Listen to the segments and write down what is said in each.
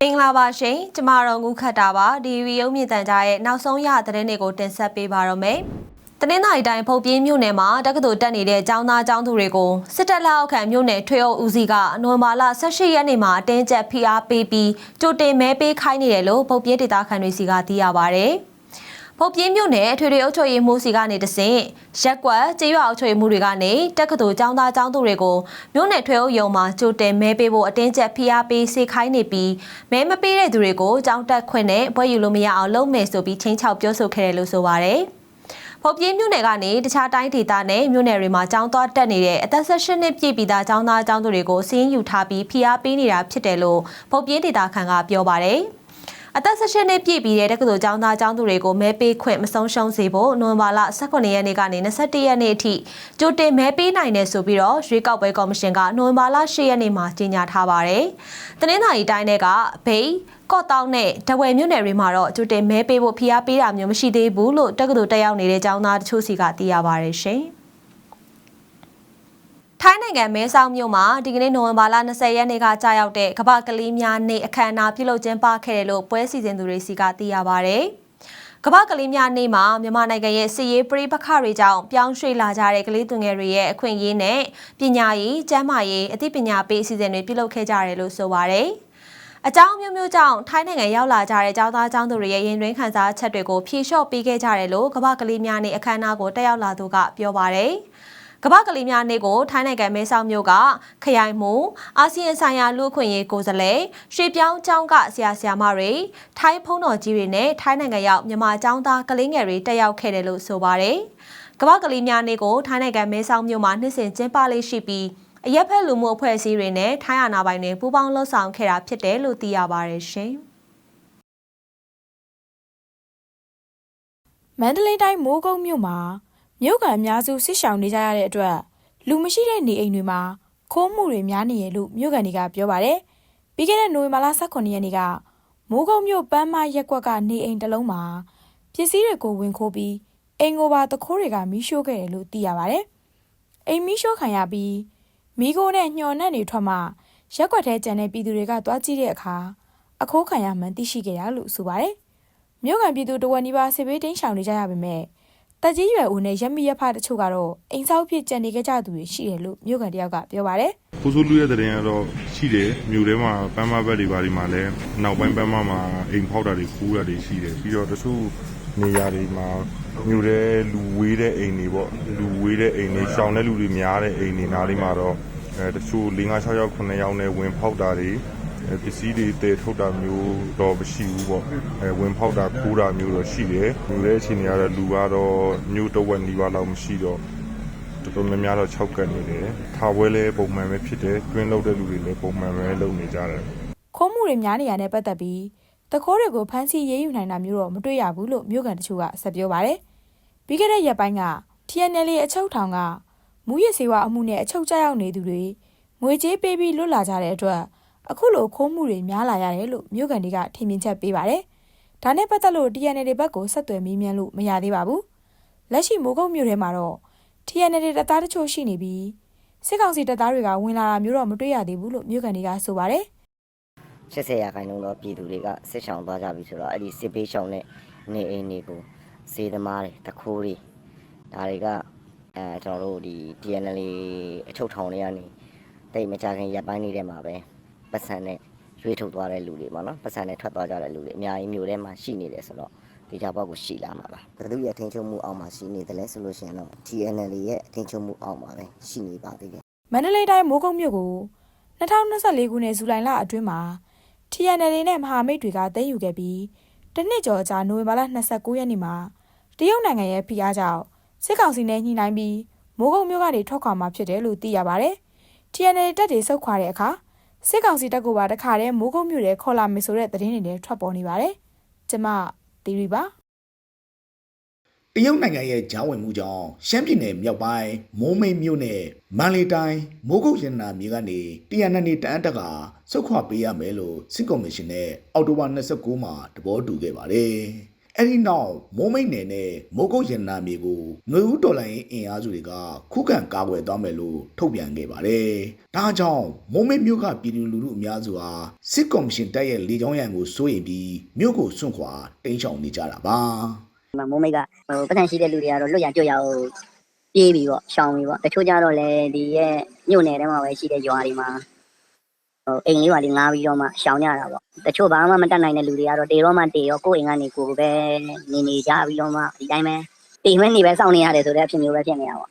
မင်္ဂလာပါရှင်ကျမတို့ငုခတ်တာပါဒီဗီယိုမြင့်တန်ကြားရဲ့နောက်ဆုံးရသတင်းတွေကိုတင်ဆက်ပေးပါရမယ်တနင်္လာရီတိုင်းဖုတ်ပြင်းမြို့နယ်မှာတက္ကသိုလ်တက်နေတဲ့ចောင်းသားចောင်းသူတွေကိုစစ်တပ်လက်အောက်ခံမြို့နယ်ထွေအုပ်ဦးစီးကနိုဝင်ဘာလ18ရက်နေ့မှာအတင်းကျပ်ဖိအားပေးပြီးကြိုတင်မဲပေးခိုင်းနေတယ်လို့ဖုတ်ပြင်းဒေတာခန်တွေစီကသိရပါဗျ။ ဖုတ်ပြင်းမြို့နယ်ထွေထွေအုပ်ချုပ်ရေးမှူးစီကနေတဆင့်ရက်ကွက်ကြေးရွာအုပ်ချုပ်ရေးမှူးတွေကနေတက္ကသိုလ်ကျောင်းသားကျောင်းသူတွေကိုမြို့နယ်ထွေအုပ်ရုံမှာကြိုတင်မဲပေးဖို့အတင်းကျပ်ဖိအားပေးစေခိုင်းနေပြီးမဲမပေးတဲ့သူတွေကိုကျောင်းတက်ခွင့်နဲ့ဘွဲ့ယူလို့မရအောင်လုပ်မယ်ဆိုပြီးချင်းချောက်ပြောဆိုခဲ့တယ်လို့ဆိုပါရယ်ဖော်ပြင်းမြို့နယ်ကနေတခြားတိုင်းဒေသနဲ့မြို့နယ်တွေမှာကျောင်းသွားတက်နေတဲ့အသက်16နှစ်ပြည့်ပြီးသားကျောင်းသားကျောင်းသူတွေကိုစီးရင်ယူထားပြီးဖိအားပေးနေတာဖြစ်တယ်လို့ဖော်ပြင်းဒေသခံကပြောပါရယ်။ အသက်16နှစ်ပြည့်ပြီးတဲ့တက္ကသိုလ်ကျောင်းသားကျောင်းသူတွေကိုမဲပေးခွင့်မဆုံးရှုံးစေဖို့နိုဝင်ဘာလ18ရက်နေ့ကနေ21ရက်နေ့အထိကြိုတင်မဲပေးနိုင်တယ်ဆိုပြီးတော့ရွေးကောက်ပွဲကော်မရှင်ကနိုဝင်ဘာလ10ရက်နေ့မှာကြေညာထားပါတယ်။တနင်္သာရီတိုင်းတွေကဘိတ်ကော့တောင်းနဲ့တဝယ်မြို့နယ်တွေမှာတော့ကြိုတင်မဲပေးဖို့ဖိအားပေးတာမျိုးမရှိသေးဘူးလို့တက္ကသိုလ်တက်ရောက်နေတဲ့ကျောင်းသားတချို့စီကသိရပါတယ်ရှင်။ထိုင်း နိုင်ငံမဲဆောက်မြို့မှာဒီကနေ့နိုဝင်ဘာလ20ရက်နေ့ကကြာရောက်တဲ့ကမ္ဘာကလေးများနေ့အခမ်းအနားပြုလုပ်ကျင်းပခဲ့တယ်လို့ပွဲစီစဉ်သူတွေစီကသိရပါဗျ။ကမ္ဘာကလေးများနေ့မှာမြန်မာနိုင်ငံရဲ့စီရေးပြည်ပခတွေကြောင့်ပြောင်းရွှေ့လာကြတဲ့ကလေးသူငယ်တွေရဲ့အခွင့်အရေးနဲ့ပညာရေး၊ကျန်းမာရေးအသိပညာပေးအစီအစဉ်တွေပြုလုပ်ခဲ့ကြတယ်လို့ဆိုပါဗျ။အကြောင်းမျိုးမျိုးကြောင့်ထိုင်းနိုင်ငံရောက်လာကြတဲ့ကျောင်းသားကျောင်းသူတွေရဲ့ရင်တွင်းခံစားချက်တွေကိုဖြေလျှော့ပေးခဲ့ကြတယ်လို့ကမ္ဘာကလေးများနေ့အခမ်းအနားကိုတက်ရောက်လာသူကပြောပါဗျ။ ကမ္ဘာကလေးများနေ့ကိုထိုင်းနိုင်ငံမဲဆောက်မြို့ကခရိုင်မှုအာဆီယံဆိုင်ရာလူ့အခွင့်အရေးကိုယ်စားလှယ်ရွှေပြောင်းကျောင်းကဆရာဆရာမတွေထိုင်းဖုံးတော်ကြီးတွေနဲ့ထိုင်းနိုင်ငံရောက်မြန်မာကျောင်းသားကလေးငယ်တွေတက်ရောက်ခဲ့တယ်လို့ဆိုပါတယ်။ကမ္ဘာကလေးများနေ့ကိုထိုင်းနိုင်ငံမဲဆောက်မြို့မှာနှစ်စဉ်ကျင်းပလေးရှိပြီးအရက်ဖက်လူမှုအဖွဲ့အစည်းတွေနဲ့ထိုင်းအာဏာပိုင်တွေပူးပေါင်းလှုပ်ဆောင်ခဲ့တာဖြစ်တယ်လို့သိရပါတယ်ရှင်။မန္တလေးတိုင်းမိုးကုတ်မြို့မှာ မြို့ကန်အများစုဆစ်ဆောင်နေကြရတဲ့အတွက်လူမရှိတဲ့နေအိမ်တွေမှာခိုးမှုတွေများနေရလို့မြို့ကန်တွေကပြောပါတယ်။ပြီးခဲ့တဲ့နိုဝင်ဘာလ18ရက်နေ့ကမိုးကုတ်မြို့ပန်းမရက်ကွက်ကနေအိမ်တစ်လုံးမှာပစ္စည်းတွေကိုဝင်ခိုးပြီးအိမ်ကိုပါတခိုးတွေကမီးရှို့ခဲ့တယ်လို့သိရပါတယ်။အိမ်မီးရှို့ခံရပြီးမီးကိုနဲ့ညှော်နှက်တွေထွက်မှရက်ကွက်ထဲကျန်တဲ့ပြည်သူတွေကတွားကြည့်တဲ့အခါအခိုးခံရမှန်းသိရှိခဲ့ရလို့ဆိုပါတယ်။မြို့ကန်ပြည်သူတဝက်နီးပါးစစ်ဘေးတိမ်းရှောင်နေကြရပေမဲ့ တက်ကြီးရွယ်ဦးနဲ့ရက်မိရက်ဖတချို့ကတော့အိမ်ဆောက်ဖြစ်ကြံနေကြကြသူတွေရှိတယ်လို့မြို့ကန်တယောက်ကပြောပါတယ်ကိုစိုးလူရဲ့တဲ့ရင်ကတော့ရှိတယ်မြို့ထဲမှာပန်းမဘက်တွေဘာတွေမှာလည်းနောက်ပိုင်းပန်းမမှာအိမ်ဖောက်တာတွေကူးတာတွေရှိတယ်ပြီးတော့တချို့နေရာတွေမှာမြို့ထဲလူဝေးတဲ့အိမ်တွေပေါ့လူဝေးတဲ့အိမ်တွေရှောင်တဲ့လူတွေများတဲ့အိမ်တွေနားလေးမှာတော့အဲတချို့၄၅6ယောက်9ယောက်နဲ့ဝင်ဖောက်တာတွေအဲ ပစ္စည်းတွေတည်ထုတ်တာမျိုးတော့မရှိဘူးပေါ့အဲဝင်ဖောက်တာကူးတာမျိုးတော့ရှိတယ်မြို့ထဲအခြေအနေကတော့လူကတော့မြို့တစ်ဝက်နီးပါးလောက်မရှိတော့တော်တော်များများတော့6ကတ်နေတယ်။ခါပွဲလဲပုံမှန်ပဲဖြစ်တယ်။တွင်းလောက်တဲ့လူတွေလည်းပုံမှန်ပဲလုပ်နေကြတယ်။ခိုးမှုတွေများနေရတဲ့ပတ်သက်ပြီးတခိုးတွေကိုဖမ်းဆီးရေးယူနိုင်တာမျိုးတော့မတွေ့ရဘူးလို့မြို့ကန်တချို့ကဆက်ပြောပါတယ်။ပြီးခဲ့တဲ့ရက်ပိုင်းက TNL အချုပ်ထောင်ကမူရစ်စေဝါအမှုနဲ့အချုပ်ကျရောက်နေသူတွေငွေကြေးပေးပြီးလွတ်လာကြတဲ့အတွက် အခုလိုခိုးမှုတွေများလာရတယ်လို့မြို့ကန်တွေကထင်မြင်ချက်ပေးပါတယ်။ဒါနဲ့ပတ်သက်လို့ TNL ဘက်ကိုဆက်သွယ်မေးမြန်းလို့မရသေးပါဘူး။လက်ရှိမိုးကုတ်မြို့ထဲမှာတော့ TNL တပ်သားတချို့ရှိနေပြီးစစ်ကောင်စီတပ်သားတွေကဝင်လာတာမျိုးတော့မတွေ့ရသေးဘူးလို့မြို့ကန်တွေကဆိုပါတယ်80ရာခိုင်နှုန်းသောပြည်သူတွေကစစ်ဆောင်သွားကြပြီဆိုတော့အဲ့ဒီစစ်ပေးရှောင်တဲ့နေအိမ်တွေကိုစေသမားတွေတခိုးတွေဒါတွေကအဲကျွန်တော်တို့ဒီ DNL အချုပ်ထောင်တွေကနေတိတ်မကြခင်ရပ်ပိုင်းနေတဲ့မှာပဲ ပတ်စံနဲ့ရွေးထုတ်သွားတဲ့လူတွေပေါ့နော်ပတ်စံနဲ့ထွက်သွားကြတဲ့လူတွေအများကြီးမျိုးထဲမှာရှိနေတယ်ဆိုတော့ဒီကြဘောက်ကိုရှိလာမှာပါဘယ်သူရဲ့အထင်ချုံမှုအောက်မှာရှိနေတယ်လဲဆိုလို့ရှိရင်တော့ DNL ရဲ့အထင်ချုံမှုအောက်မှာပဲရှိနေပါသေးတယ်။မန္တလေးတိုင်းမိုးကုတ်မြို့ကို2024ခုနှစ်ဇူလိုင်လအတွင်းမှာ TNL နဲ့မဟာမိတ်တွေကသိမ်းယူခဲ့ပြီးတစ်နှစ်ကျော်ကြာနိုဝင်ဘာလ29ရက်နေ့မှာတရုတ်နိုင်ငံရဲ့ဖိအားကြောင့်စစ်ကောင်စီနဲ့ညှိနှိုင်းပြီးမိုးကုတ်မြို့ကနေထွက်ခွာမှာဖြစ်တယ်လို့သိရပါဗျ။ TNL တပ်တွေဆုတ်ခွာတဲ့အခါ စစ်ကောင်စီတပ်ကပါတခါတည်းမိုးကုတ်မြို့ထဲခေါ်လာမယ်ဆိုတဲ့သတင်းတွေလည်းထွက်ပေါ်နေပါတယ်။ကျမသီရီပါတရုတ်နိုင်ငံရဲ့ဂျားဝင်မှုကြောင့်ရှမ်းပြည်နယ်မြောက်ပိုင်းမိုးမိတ်မြို့နယ်မန္တလေးတိုင်းမိုးကုတ်ရတနာမြေကနေတရနနေတန်းတက်ကစုတ်ခွာပေးရမယ်လို့စစ်ကော်မရှင်နဲ့အော်တိုဘာ29မှာတဘောတူခဲ့ပါတယ် အဲ့ဒီနောက်မိုးမိတ်နယ်နဲ့မိုးကုတ်ရန်နာမြေကိုငွေဦးတော်လိုင်းအင်အားစုတွေကခုခံကာကွယ်သွားမယ်လို့ထုတ်ပြန်ခဲ့ပါတယ်။ဒါကြောင့်မိုးမိတ်မြို့ကပြည်သူလူထုအများစုဟာစစ်ကော်မရှင်တပ်ရဲ့လေကြောင်းရန်ကိုစိုးရိမ်ပြီးမြို့ကိုစွန့်ခွာတိမ်းရှောင်နေကြတာပါ။မမိုးမိတ်ကဟိုပတ်စံရှိတဲ့လူတွေကတော့လွတ်ရကြွရအောင်ပြေးပြီးပေါ့ရှောင်ပြီးပေါ့တချို့ကြတော့လည်းဒီရဲ့မြို့နယ်ထဲမှာပဲရှိတဲ့ရွာတွေမှာဟို အိမ်လေးပါလေးငားပြီးတော့မှရှောင်ကြတာပေါ့တချို့ဘာမှမတတ်နိုင်တဲ့လူတွေကတော့တေတော့မှတေရောကိုယ့်အိမ်ကနေကိုယ်ပဲနေနေကြပြီးတော့မှဒီတိုင်းပဲတေမဲနေပဲစောင့်နေရတယ်ဆိုတဲ့အဖြစ်မျိုးပဲဖြစ်နေတာပေါ့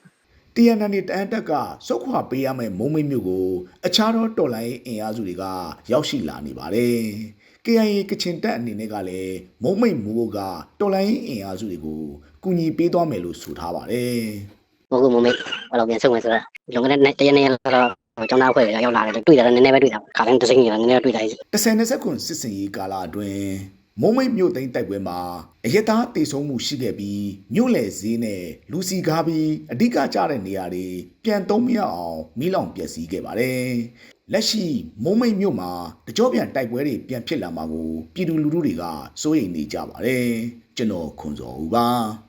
TNN တန်တက်ကစုတ်ခွာပေးရမယ့်မုံမိတ်မြို့ကိုအခြားသောတော်လိုင်းအင်အားစုတွေကရောက်ရှိလာနေပါတယ်။ KIA ကချင်တပ်အနေနဲ့ကလည်းမုံမိတ်မူကတော်လိုင်းအင်အားစုတွေကိုကူညီပေးသွားမယ်လို့ဆိုထားပါတယ်။မဟုတ်ဘူးမမိတ်ဘာလို့ပြန်ဆုံးမယ်ဆိုတော့လွန်ခဲ့တဲ့တရက်နေ့ကတော့ ကျောင်းသားအဖွဲ့တွေရောက်လာတယ်တွေ့တာလည်းနည်းနည်းပဲတွေ့တာခါတိုင်းတစ်စိမ့်ကြီးလည်းနည်းနည်းတွေ့တာ10နှစ်ဆက်ခွန်စစ်စင်ရေးကာလအတွင်းမုံမိတ်မြို့သိမ်းတိုက်ပွဲမှာအရက်သားတေဆုံးမှုရှိခဲ့ပြီးမြို့လယ်ဈေးနဲ့လူစီကားပြီးအဓိကကျတဲ့နေရာတွေပြန်သုံးမရအောင်မိလောင်ပျက်စီးခဲ့ပါတယ်။လက်ရှိမုံမိတ်မြို့မှာတကြောပြန်တိုက်ပွဲတွေပြန်ဖြစ်လာမှာကိုပြည်သူလူထုတွေကစိုးရိမ်နေကြပါတယ်။ကျွန်တော်ခွန်စော်ဦးပါ။